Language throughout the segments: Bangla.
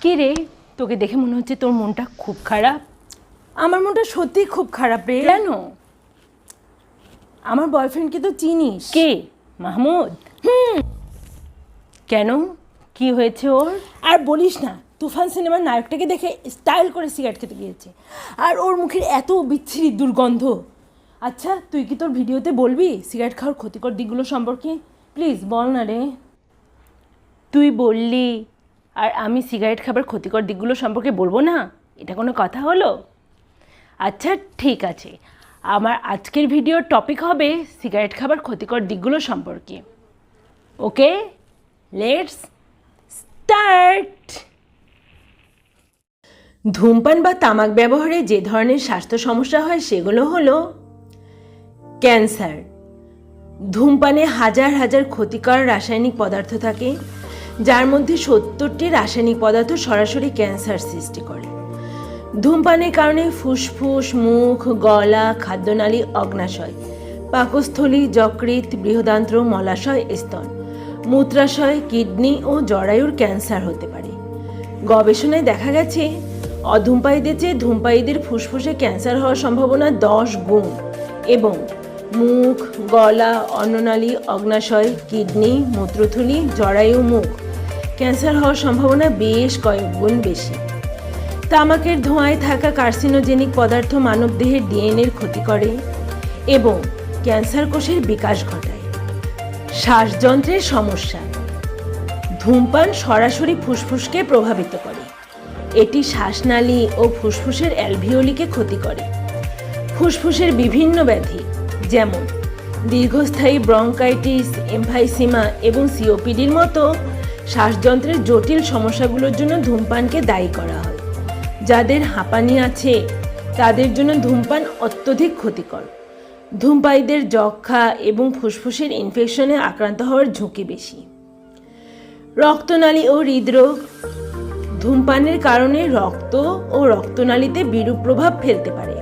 কি রে? তোকে দেখে মনে হচ্ছে তোর মনটা খুব খারাপ। আমার মনটা সত্যি খুব খারাপ রে। কেন? আমার বয়ফ্রেন্ডকে তো চিনিস। কে? মাহমুদ? হুম। কেন? কি হয়েছে ওর? আর বলিস না তুফান সিনেমার নায়কটাকে দেখে স্টাইল করে সিগারেট খেতে গিয়েছে। আর ওর মুখের এত বিচ্ছিরি দুর্গন্ধ। আচ্ছা তুই কি তোর ভিডিওতে বলবি সিগারেট খাওয়ার ক্ষতিকর দিকগুলো সম্পর্কে? প্লিজ বল না রে। তুই বললি, আর আমি সিগারেট খাবার ক্ষতিকর দিকগুলো সম্পর্কে বলব না? এটা কোনো কথা হলো? আচ্ছা ঠিক আছে। আমার আজকের ভিডিওর টপিক হবে সিগারেট খাবার ক্ষতিকর দিকগুলো সম্পর্কে। ওকে? লেটস স্টার্ট ধূমপান বা তামাক ব্যবহারে যে ধরনের স্বাস্থ্য সমস্যা হয় সেগুলো হলো ক্যান্সার। ধূমপানে হাজার হাজার ক্ষতিকর রাসায়নিক পদার্থ থাকে। যার মধ্যে সত্তরটি রাসায়নিক পদার্থ সরাসরি ক্যান্সার সৃষ্টি করে। ধূমপানের কারণে ফুসফুস, মুখ, গলা, খাদ্যনালী অগ্নাশয়, পাকস্থলী যকৃত বৃহদান্ত্র, মলাশয়, স্তন, মূত্রাশয়, কিডনি ও জরায়ুর ক্যান্সার হতে পারে। গবেষণায় দেখা গেছে, অধূমপায়ীদের চেয়ে ধূমপায়ীদের ফুসফুসে ক্যান্সার হওয়ার সম্ভাবনা দশ গুণ এবং মুখ, গলা, অন্ননালী, অগ্নাশয়, কিডনি, মূত্রথলি, জরায়ু, মুখ ক্যান্সার হওয়ার সম্ভাবনা বেশ কয়েক গুণ বেশি তামাকের ধোঁয়ায় থাকা কার্সিনোজেনিক পদার্থ মানবদেহের ডিএনএর ক্ষতি করে এবং ক্যান্সার কোষের বিকাশ ঘটায়। শ্বাসযন্ত্রের সমস্যা ধূমপান সরাসরি ফুসফুসকে প্রভাবিত করে। এটি শ্বাসনালী ও ফুসফুসের অ্যালভিওলিকে ক্ষতি করে। ফুসফুসের বিভিন্ন ব্যাধি যেমন দীর্ঘস্থায়ী ব্রঙ্কাইটিস, এমফাইসিমা এবং সিওপিডির মতো শ্বাসযন্ত্রের জটিল সমস্যাগুলোর জন্য ধূমপানকে দায়ী করা হয়। যাদের হাঁপানি আছে, তাদের জন্য ধূমপান অত্যধিক ক্ষতিকর। ধূমপায়ীদের যক্ষা এবং ফুসফুসের ইনফেকশনে আক্রান্ত হওয়ার ঝুঁকি বেশি। রক্তনালী ও হৃদরোগ ধূমপানের কারণে রক্ত ও রক্তনালীতে বিরূপ প্রভাব ফেলতে পারে।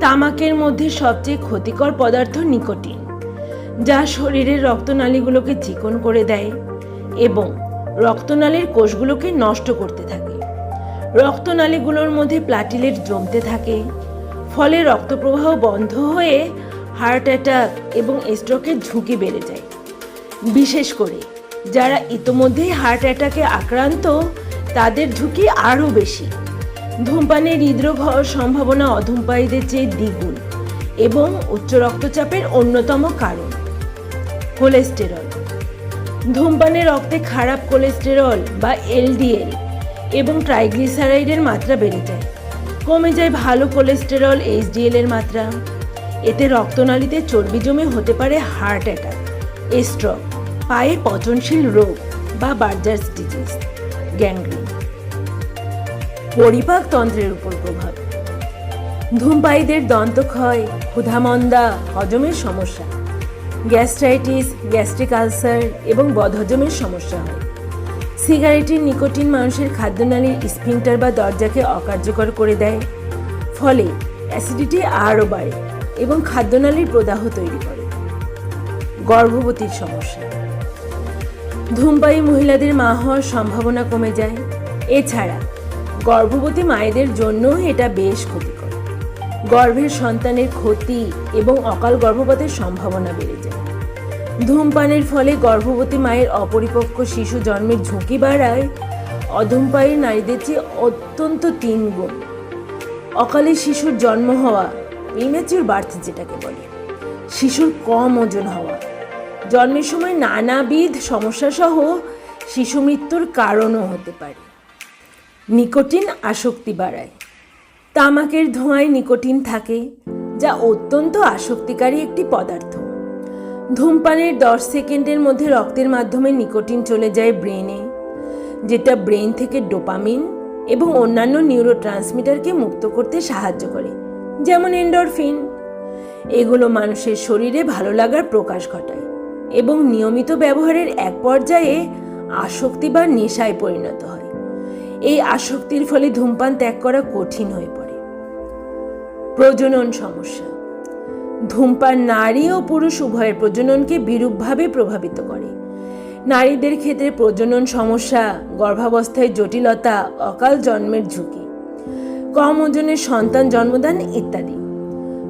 তামাকের মধ্যে সবচেয়ে ক্ষতিকর পদার্থ নিকোটিন, যা শরীরের রক্তনালীগুলোকে চিকন করে দেয়। এবং রক্তনালীর কোষগুলোকে নষ্ট করতে থাকে। রক্তনালীগুলোর মধ্যে প্লাটিলেট জমতে থাকে, ফলে রক্তপ্রবাহ বন্ধ হয়ে হার্ট অ্যাটাক এবং স্ট্রোকের ঝুঁকি বেড়ে যায়। বিশেষ করে যারা ইতোমধ্যেই হার্ট অ্যাটাকে আক্রান্ত, তাদের ঝুঁকি আরও বেশি। ধূমপানে হৃদরোগ হওয়ার সম্ভাবনা অধূমপায়ীদের চেয়ে দ্বিগুণ এবং উচ্চ রক্তচাপের অন্যতম কারণ। কোলেস্টেরল ধূমপানে রক্তে খারাপ কোলেস্টেরল বা এলডিএল এবং ট্রাইগ্লিসারাইডের মাত্রা বেড়ে যায়। কমে যায় ভালো কোলেস্টেরল, এইচডিএল এর মাত্রা। এতে রক্তনালীতে চর্বি জমে হতে পারে হার্ট অ্যাটাক স্ট্রোক, পায়ে পচনশীল রোগ বা বার্জার্স ডিজিজ, গ্যাংগ্রিন। পরিপাক তন্ত্রের উপর প্রভাব। ধূমপায়ীদের দন্তক্ষয়, ক্ষুধামন্দা, হজমের সমস্যা। গ্যাস্ট্রাইটিস, গ্যাস্ট্রিক আলসার এবং বদহজমের সমস্যা হয়। সিগারেটের নিকোটিন মানুষের খাদ্যনালীর স্ফিংটার বা দরজাকে অকার্যকর করে দেয়। ফলে অ্যাসিডিটি আরও বাড়ে এবং খাদ্যনালীর প্রদাহ তৈরি করে। গর্ভবতীর সমস্যা। ধূমপায়ী মহিলাদের মা হওয়ার সম্ভাবনা কমে যায়। এছাড়া গর্ভবতী মায়েদের জন্য এটা বেশ ক্ষতিকর। গর্ভের সন্তানের ক্ষতি এবং অকাল গর্ভপাতের সম্ভাবনা বেড়ে যায়। ধূমপানের ফলে গর্ভবতী মায়ের অপরিপক্ক শিশু জন্মের ঝুঁকি বাড়ায়। অধূমপায়ী নারীদের চেয়ে অত্যন্ত তিন গুণ। অকালে শিশুর জন্ম হওয়া প্রিম্যাচিউর বার্থ যেটাকে বলে, শিশুর কম ওজন হওয়া, জন্মের সময় নানাবিধ সমস্যা সহ শিশু মৃত্যুর কারণও হতে পারে। নিকোটিন আসক্তি বাড়ায়। তামাকের ধোঁয়ায় নিকোটিন থাকে, যা অত্যন্ত আসক্তিকারী একটি পদার্থ। ধূমপানের দশ সেকেন্ডের মধ্যে রক্তের মাধ্যমে নিকোটিন চলে যায় ব্রেনে, যেটা ব্রেন থেকে ডোপামিন এবং অন্যান্য নিউরো ট্রান্সমিটারকে মুক্ত করতে সাহায্য করে, যেমন এন্ডরফিন। এগুলো মানুষের শরীরে ভালো লাগার প্রকাশ ঘটায় এবং নিয়মিত ব্যবহারের এক পর্যায়ে আসক্তি বা নেশায় পরিণত হয়। এই আসক্তির ফলে ধূমপান ত্যাগ করা কঠিন হয়ে পড়ে। প্রজনন সমস্যা। ধূমপান নারী ও পুরুষ উভয়ের প্রজননকে বিরূপভাবে প্রভাবিত করে। নারীদের ক্ষেত্রে প্রজনন সমস্যা, গর্ভাবস্থায় জটিলতা, অকাল জন্মের ঝুঁকি, কম ওজনের সন্তান জন্মদান ইত্যাদি।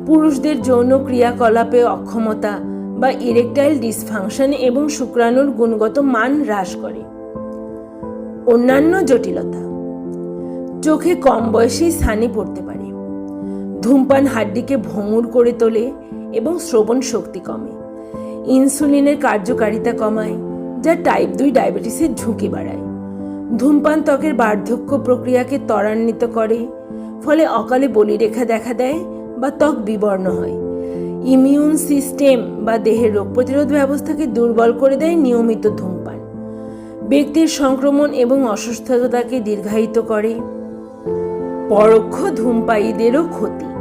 পুরুষদের যৌন ক্রিয়াকলাপে অক্ষমতা বা ইরেকটাইল ডিসফাংশন এবং শুক্রাণুর গুণগত মান হ্রাস করে। অন্যান্য জটিলতা, চোখে কম বয়সেই ছানি পড়তে পারে। ধূমপান হাড্ডিকে ভঙুর করে তোলে এবং শ্রবণ শক্তি কমে। ইনসুলিনের কার্যকারিতা কমায়, যা টাইপ দুই ডায়াবেটিসের ঝুঁকি বাড়ায়। ধূমপান ত্বকের বার্ধক্য প্রক্রিয়াকে ত্বরান্বিত করে, ফলে অকালে বলিরেখা দেখা দেয় বা ত্বক বিবর্ণ হয়। ইমিউন সিস্টেম বা দেহের রোগ প্রতিরোধ ব্যবস্থাকে দুর্বল করে দেয় নিয়মিত ধূমপান। ব্যক্তির সংক্রমণ এবং অসুস্থতাকে দীর্ঘায়িত করে। পরোক্ষ ধূমপায়ীদেরও ক্ষতি।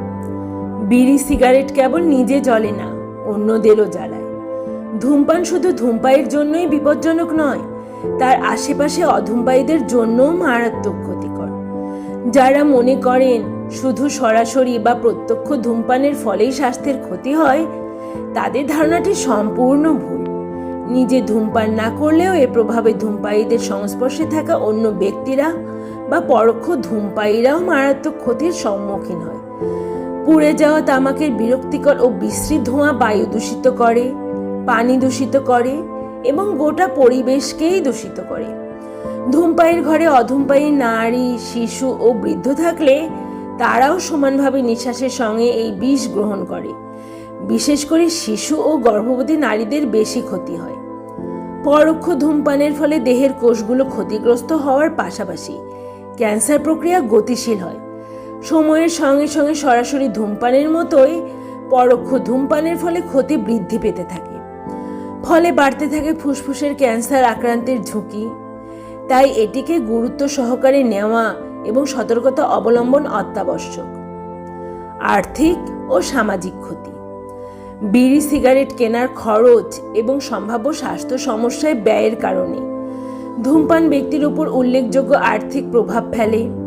বিড়ি সিগারেট কেবল নিজে জ্বলে না, অন্যদেরও জ্বালায়। ধূমপান শুধু ধূমপায়ীর জন্যই বিপজ্জনক নয়, তার আশেপাশে অধূমপায়ীদের জন্যও মারাত্মক ক্ষতিকর। যারা মনে করেন শুধু সরাসরি বা প্রত্যক্ষ ধূমপানের ফলেই স্বাস্থ্যের ক্ষতি হয়, তাদের ধারণাটি সম্পূর্ণ ভুল। নিজে ধূমপান না করলেও এ প্রভাবে ধূমপায়ীদের সংস্পর্শে থাকা অন্য ব্যক্তিরা বা পরোক্ষ ধূমপায়ীরাও মারাত্মক ক্ষতির সম্মুখীন হয়। পুড়ে যাওয়া তামাকের বিরক্তিকর ও বিশ্রী ধোঁয়া বায়ু দূষিত করে, পানি দূষিত করে এবং গোটা পরিবেশকেই দূষিত করে। ধূমপায়ীর ঘরে অধূমপায়ী নারী, শিশু ও বৃদ্ধ থাকলে তারাও সমানভাবে নিঃশ্বাসের সঙ্গে এই বিষ গ্রহণ করে। বিশেষ করে শিশু ও গর্ভবতী নারীদের বেশি ক্ষতি হয়। পরোক্ষ ধূমপানের ফলে দেহের কোষগুলো ক্ষতিগ্রস্ত হওয়ার পাশাপাশি ক্যান্সার প্রক্রিয়া গতিশীল হয়। সময়ের সঙ্গে সঙ্গে সরাসরি ধূমপানের মতোই পরোক্ষ ধূমপানের ফলে ক্ষতি বৃদ্ধি পেতে থাকে। ফলে বাড়তে থাকে ফুসফুসের ক্যান্সার আক্রান্তের ঝুঁকি। তাই এটিকে গুরুত্ব সহকারে নেওয়া এবং সতর্কতা অবলম্বন অত্যাবশ্যক। আর্থিক ও সামাজিক ক্ষতি। বিড়ি, সিগারেট কেনার খরচ এবং সম্ভাব্য স্বাস্থ্য সমস্যায় ব্যয়ের কারণে। ধূমপান ব্যক্তির উপর উল্লেখযোগ্য আর্থিক প্রভাব ফেলে।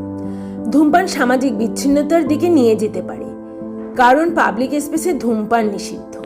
ধূমপান সামাজিক বিচ্ছিন্নতার দিকে নিয়ে যেতে পারে কারণ পাবলিক স্পেসে ধূমপান নিষিদ্ধ।